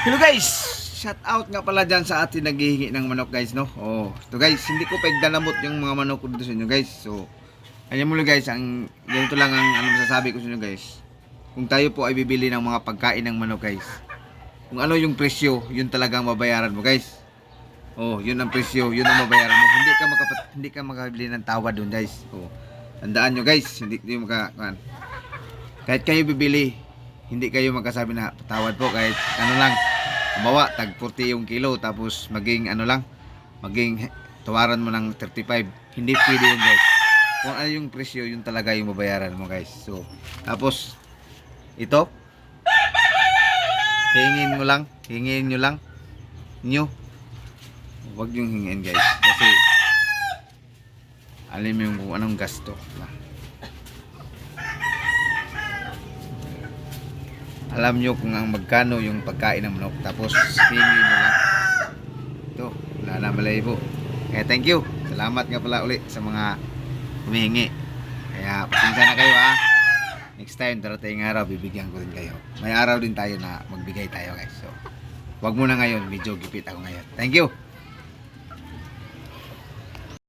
Hello guys! Shout out nga pala dyan sa atin naghihingi ng manok guys no. Oh, to guys, hindi ko pagdalamot yung mga manok ko dito sa inyo guys. So, ayan mo guys, ang ganito lang ang ano masasabi ko sa inyo guys. Kung tayo po ay bibili ng mga pagkain ng manok guys. Kung ano yung presyo, yun talagang mabayaran mo guys. Oh, yun ang presyo, yun ang mabayaran mo. Hindi ka makapat hindi ka makabili ng tawad doon guys. Oh. Tandaan nyo guys, hindi hindi maka kan. Kahit kayo bibili, hindi kayo magkasabi na patawad po kahit ano lang. Bawa, tag 40 yung kilo tapos maging ano lang, maging tawaran mo ng 35. Hindi pwede yun guys. Kung ano yung presyo, yun talaga yung babayaran mo guys. So, tapos, ito, hingin mo lang, hingin nyo lang, nyo. Huwag yung hingin guys. Kasi, alam mo yung anong gasto. Alam nyo kung ang magkano yung pagkain ng manok. Tapos, hingin nyo lang. Ito, wala na malay po. Kaya thank you. Salamat nga pala uli sa mga humihingi. Kaya pasensya na kayo ha. Next time, darating araw, bibigyan ko din kayo. May araw din tayo na magbigay tayo guys. So, wag muna ngayon. Medyo gipit ako ngayon. Thank you.